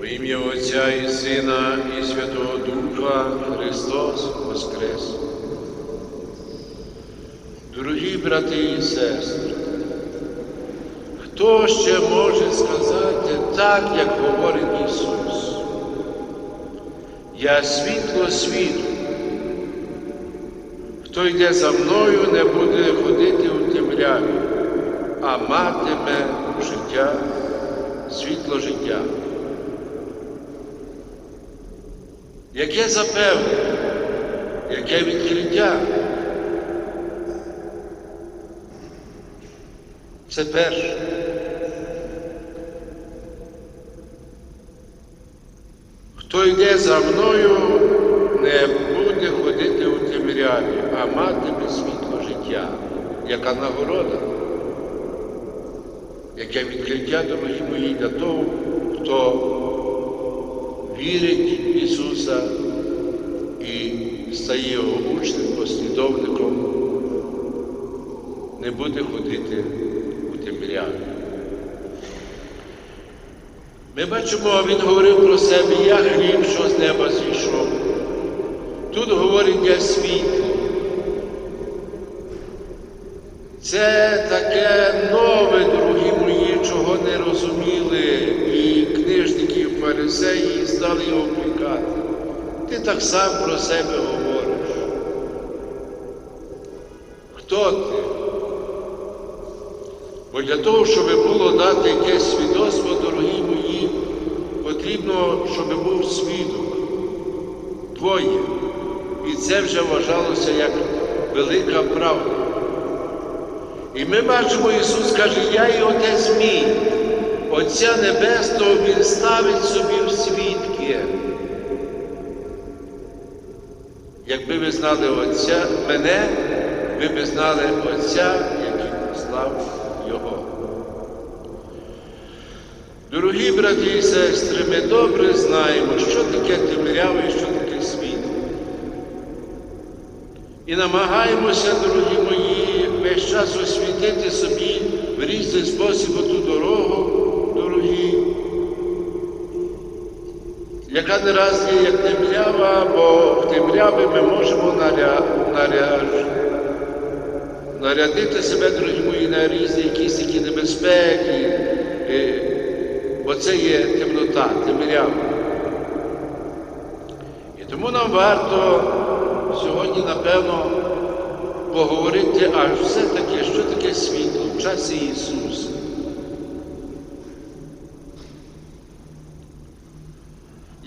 В ім'я Отця і Сина, і Святого Духа Христос Воскрес. Дорогі брати і сестри, хто ще може сказати так, як говорить Ісус? Я світло світу. Хто йде за мною, не буде ходити у темряві, а матиме життя, світло життя. Яке запевнення, яке відкриття? Це перше. Хто йде за мною, не буде ходити у темряві, а матиме світло життя, яка нагорода, яке відкриття, дорогі мої, для того, хто вірить в Ісуса і стає його учнем, послідовником, не буде ходити у темряві. Ми бачимо, він говорив про себе, я хліб, що з неба зійшов. Тут говорить я світло. Це таке нове, дорогі мої, чого не розуміли книжники, і фарисеї стали його пікати. Ти так сам про себе говориш. Хто ти? Бо для того, щоб було дати якесь свідоцтво, дорогі мої, потрібно, щоб був свідок. Двоє. І це вже вважалося як велика правда. І ми бачимо, Ісус каже, я і Отець мій, Отця Небесного Він ставить собі в свідки. Якби ви знали Отця, мене, ви б знали Отця, який послав Його. Дорогі брати і сестри, ми добре знаємо, що таке темрява і що таке світло. І намагаємося, дорогі мої, весь час освітити собі в різний спосіб оту дорогу, яка не раз є як темрява, бо в темряві ми можемо наря... Наря... нарядити себе, дорогі мої, на різні якісь такі небезпеки, е, бо це є темнота, темрява. І тому нам варто сьогодні, напевно, поговорити, а все-таки, що таке світло в часі Ісуса.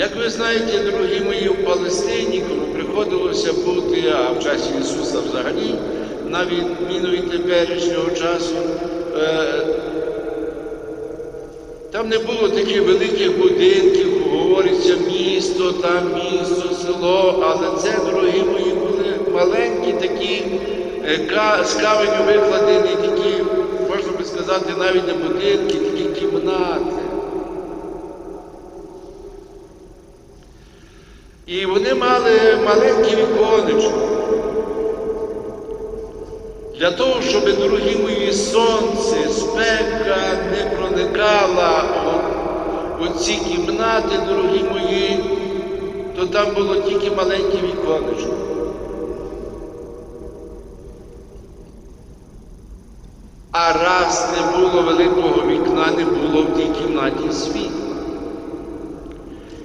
Як ви знаєте, дорогі мої, в Палестині, кому приходилося бути, а в часі Ісуса взагалі, на відміну від теперішнього часу, е, там не було таких великих будинків, говориться місто, там місто, село, але це, дорогі мої, були маленькі такі е, з каменю викладені, такі, можна би сказати, навіть не будинки, такі кімнати. І вони мали маленькі віконечко. Для того, щоб, дорогі мої, сонце, спека не проникала у, ці кімнати, дорогі мої, то там було тільки маленьке віконечко. А раз не було великого вікна, не було в тій кімнаті світла.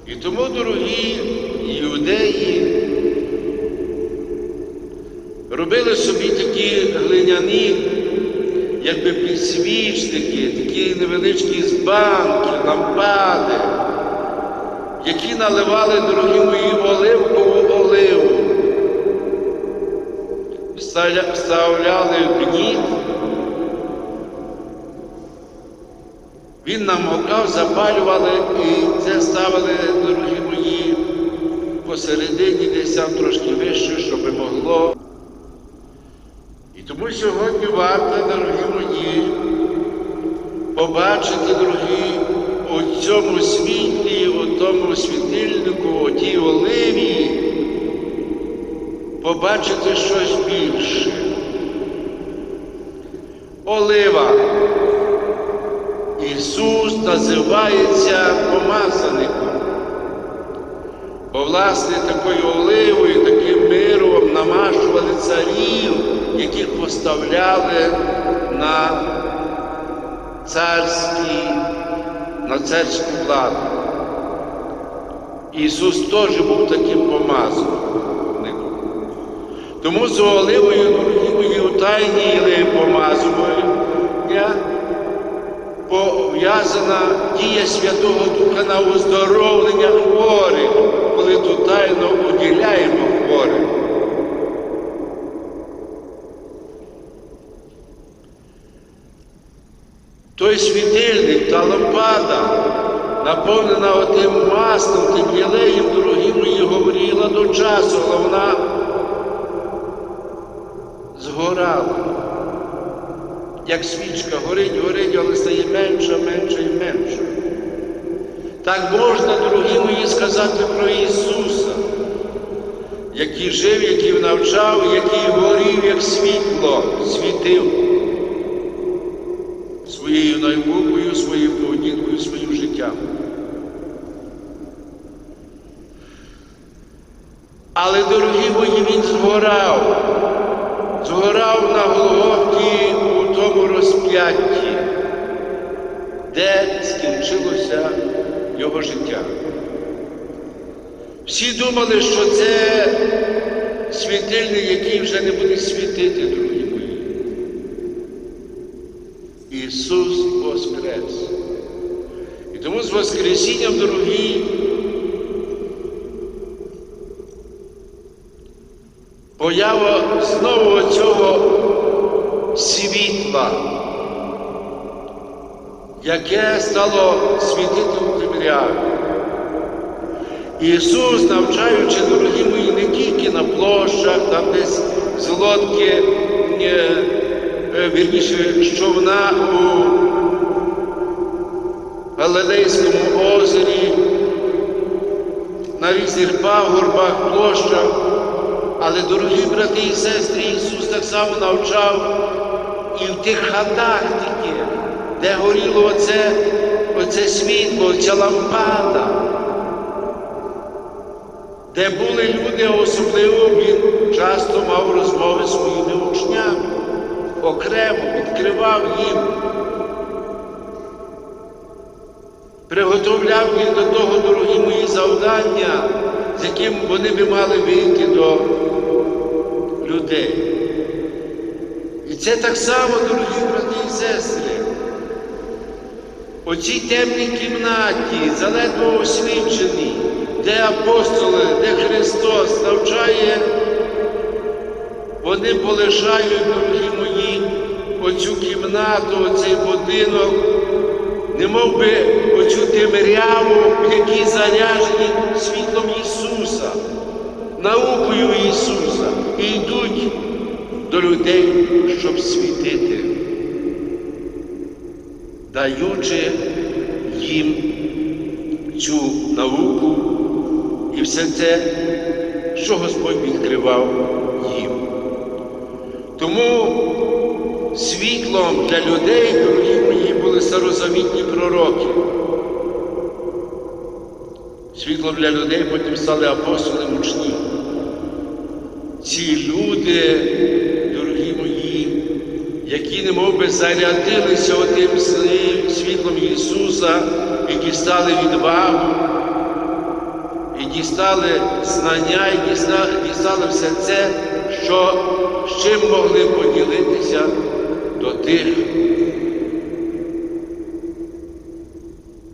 І тому, дорогі юдеї, робили собі такі глиняні, якби підсвічники, такі невеличкі збанки, лампади, які наливали, дорогі мої, оливкову оливу, вставляли в гніт, він намокав, запалювали і це ставили, дорогі посередині, десь там трошки вище, щоб могло. І тому сьогодні варто, дорогі мої, побачити, дорогі, у цьому світлі, у тому світильнику, у тій оливі, побачити щось більше. Олива. Ісус. Називається помазаником. Власне, такою оливою, таким миром намашували царів, яких поставляли на царські, на царську владу. Ісус теж був таким помазаником. Тому з оливою, мої, у тайні помазування пов'язана дія Святого Духа на оздоровлення хворих, коли ту тайну уділяємо хворим. Той світильник, та лампада, наповнена отим маслом, тим єлеєм, дорогі мої, говорила до часу, але вона згорала. Як свічка горить, горить, але стає менша, менша і менша. Так можна, дорогі мої, сказати про Ісуса, який жив, який навчав, який горів, як світло, світив своєю наукою, своєю поведінкою, своїм життям. Але, дорогі мої, він згорав, згорав на Голгофі у де скінчилося його життя. Всі думали, що це світильник, який вже не буде світити, дорогі мої. Ісус Воскрес. І тому з Воскресінням, дорогі, поява знову цього світла, яке стало світити у. Ісус, навчаючи, дорогі мої, не тільки на площах, там десь з лодки, е, е, вірніше, човна у Галилейському озері, на різних пагорбах, площах. Але, дорогі брати і сестри, Ісус так само навчав і в тих хатах де горіло оце, оце світло, ця лампада, де були люди, особливо він часто мав розмови з своїми учнями, окремо відкривав їм, приготовляв їх до того, дорогі мої завдання, з яким вони би мали вийти до людей. І це так само, дорогі брати і сестри. У цій темній кімнаті, заледве освіченій, де апостоли, де Христос навчає, вони полишають, дорогі мої, оцю кімнату, оцей будинок, не мов би оцю темряву, в якій заряжені світлом Ісуса, наукою Ісуса, і йдуть до людей, щоб світити, даючи їм цю науку і все те, що Господь відкривав їм. Тому світлом для людей, дорогі мої, були старозавітні пророки. Світлом для людей потім стали апостоли мучні. Ці люди, які немов би зарядилися отим світлом Ісуса і дістали відвагу, і дістали знання, і дістали все це, що з чим могли поділитися до тих,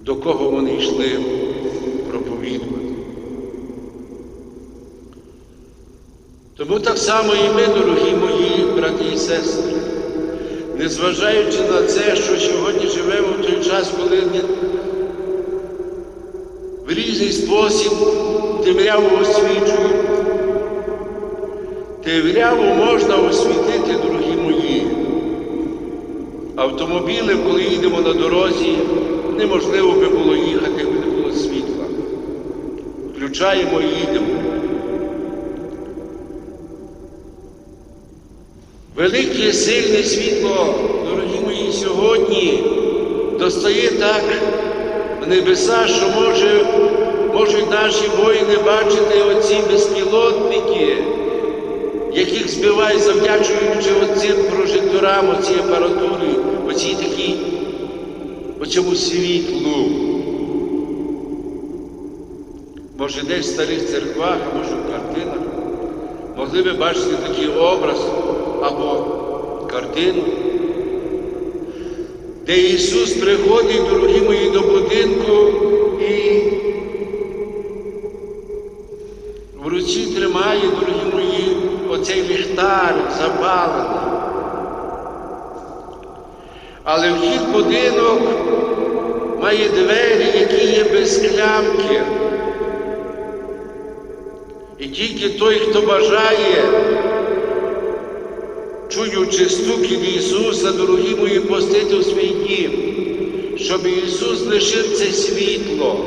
до кого вони йшли проповідувати. Тому так само і ми, дорогі мої брати і сестри, незважаючи на це, що сьогодні живемо в той час, коли в різний спосіб темряву освічують, темряву можна освітити, дорогі мої. Автомобілем, коли їдемо на дорозі, неможливо би було їхати, якби не було світла. Включаємо і Велике сильне світло, дорогі мої, сьогодні достає так в небеса, що може, можуть наші воїни бачити оці безпілотники, яких збивають, завдячуючи оцим прожекторам, оцій апаратурі, оцій такій, оцьому світлу. Може, десь в старих церквах, може в картинах, могли би бачити такий образ або картину, де Ісус приходить, дорогі мої, до будинку і в руці тримає, дорогі мої, оцей ліхтар запалений. Але вхід будинок має двері, які є без клямки. І тільки той, хто бажає, чуючи стукіт Ісуса, дорогі мої, пустити у свій дім, щоб Ісус лишив це світло,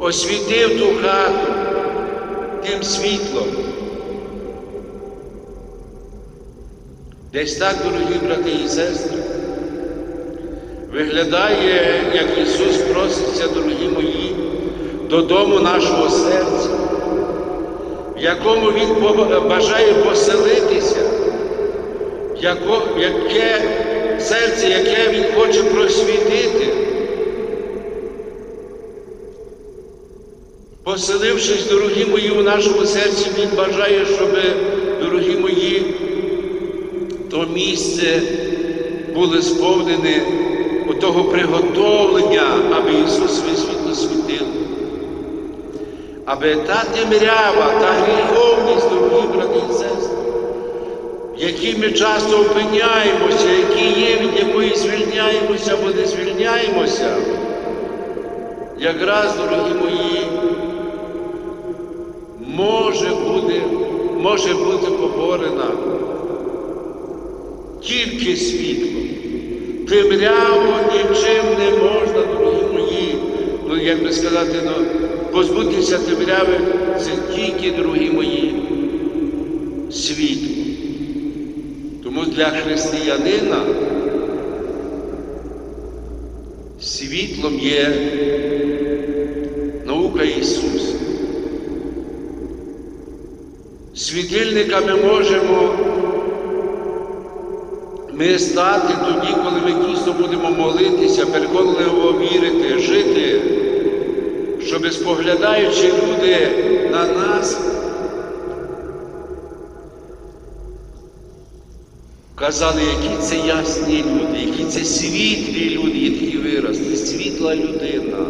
освітив ту хату тим світлом. Десь так, дорогі брати і сестри, виглядає, як Ісус проситься, дорогі мої, додому нашого серця, в якому Він бажає поселитися, яке серце, яке Він хоче просвітити. Поселившись, дорогі мої, у нашому серці, Він бажає, щоб, дорогі мої, то місце було сповнене того приготовлення, аби Ісус своє світло світив. Аби та темрява, та гріховність, дорогі брати і сестри, в якій ми часто опиняємося, які є, від якої звільняємося або не звільняємося, якраз, дорогі мої, може бути, може бути поборена тільки світлом. Темряву нічим не можна, дорогі мої. Ну, як би сказати, ну, позбутися темряви це тільки, дорогі мої, світло. Для християнина світлом є наука Ісуса. Світильниками можемо ми стати тоді, коли ми дійсно будемо молитися, переконливо вірити, жити, щоб споглядаючи люди на нас, казали, які це ясні люди, які це світлі люди, є такий вираз, світла людина.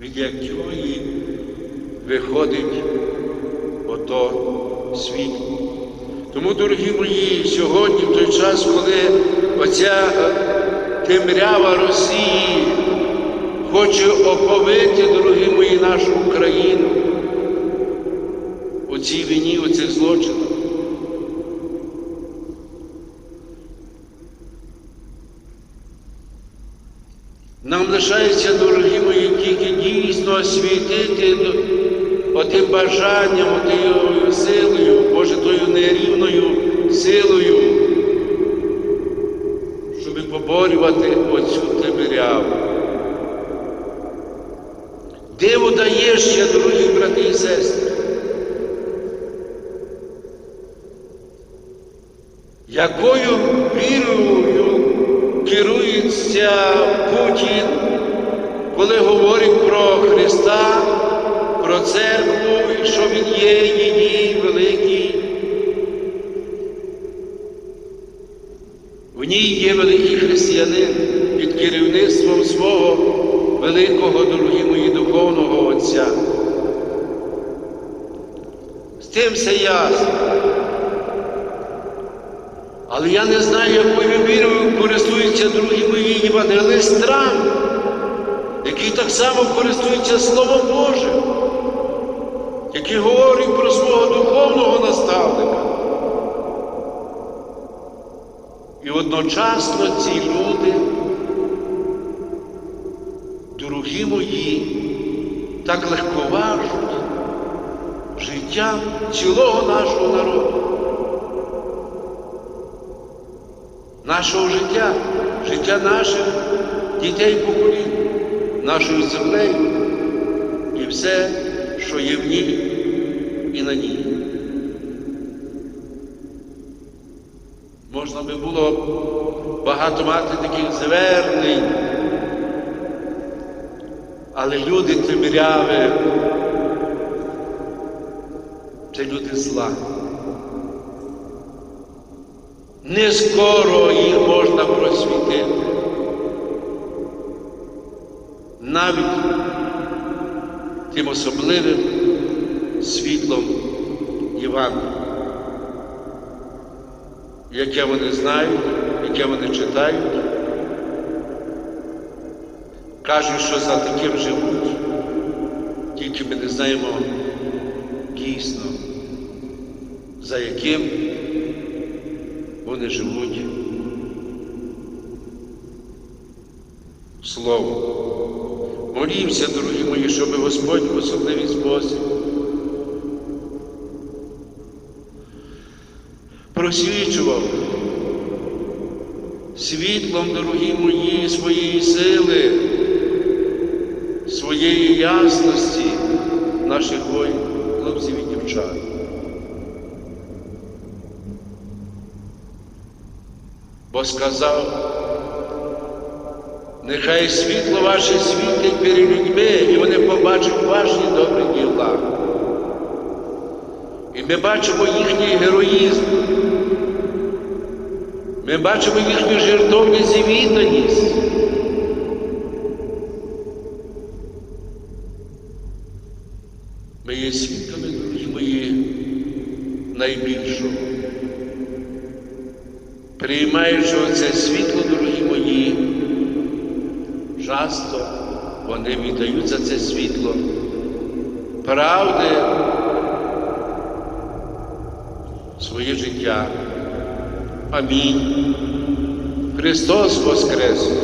Від якої виходить ото світло. Тому, дорогі мої, сьогодні, в той час, коли оця темрява Росії хоче оповити, дорогі мої, нашу Україну у цій війні, у цих злочинах. Нам лишається, дорогі мої, тільки дійсно освітити отим бажанням, отою силою, Боже, тою нерівною силою, щоб поборювати оцю темряву. Диво дає ще, дорогі брати і сестри. Якою вірою керується Путін, коли говорить про Христа? про церкву, що він є її великий. В ній є великий християнин під керівництвом свого великого, дорогі мої, духовного Отця. З тим все ясно. Але я не знаю, якою вірою користується другі мої євангелист який так само користується Словом Божим який говорить про свого духовного наставника. І одночасно ці люди, дорогі мої, так легковажуть життя цілого нашого народу. Нашого життя, життя наших дітей поколінь, нашою землею і все, що є в ній і на ній. Можна би було багато мати таких звернень, але люди темряви, це люди зла. Не скоро їх можна просвітити. Навіть тим особливим світлом Євангелія, яке вони знають, яке вони читають. Кажуть, що за таким живуть, тільки ми не знаємо дійсно, за яким вони живуть Словом. Молімося, дорогі мої, щоб Господь в особливий спосіб просвічував світлом, дорогі мої, своєї сили, своєї ясності наших воїн, хлопців і дівчат. Сказав, нехай світло ваше світить перед людьми, і вони побачать ваші добрі діла. І ми бачимо їхній героїзм. Ми бачимо їхню жертовність і відданість. Ми є свідками, дорогі мої, найбільшого. Приймаючи оце світло, дорогі мої, часто вони віддають за це світло правди своє життя. Амінь. Христос Воскрес!